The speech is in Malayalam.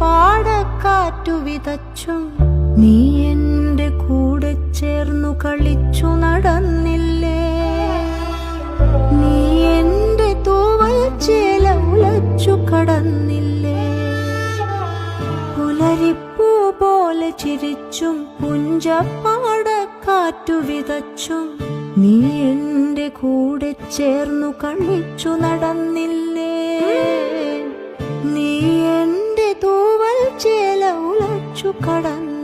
പാടക്കാറ്റു വിതച്ചും. നീ എന്റെ കൂടെ ചേർന്നു കളിച്ചു നടന്നില്ലേ? നീ എന്റെ തൂവൽ ചേല ഉലച്ചു കടന്നില്ലേ? പുലരിപ്പൂ പോലെ ചിരിച്ചും പുഞ്ചപ്പാടക്കാറ്റു വിതച്ചും നീ എന്റെ കൂടെ ചേർന്നു കളിച്ചു നടന്നില്ലേ? കടന്നു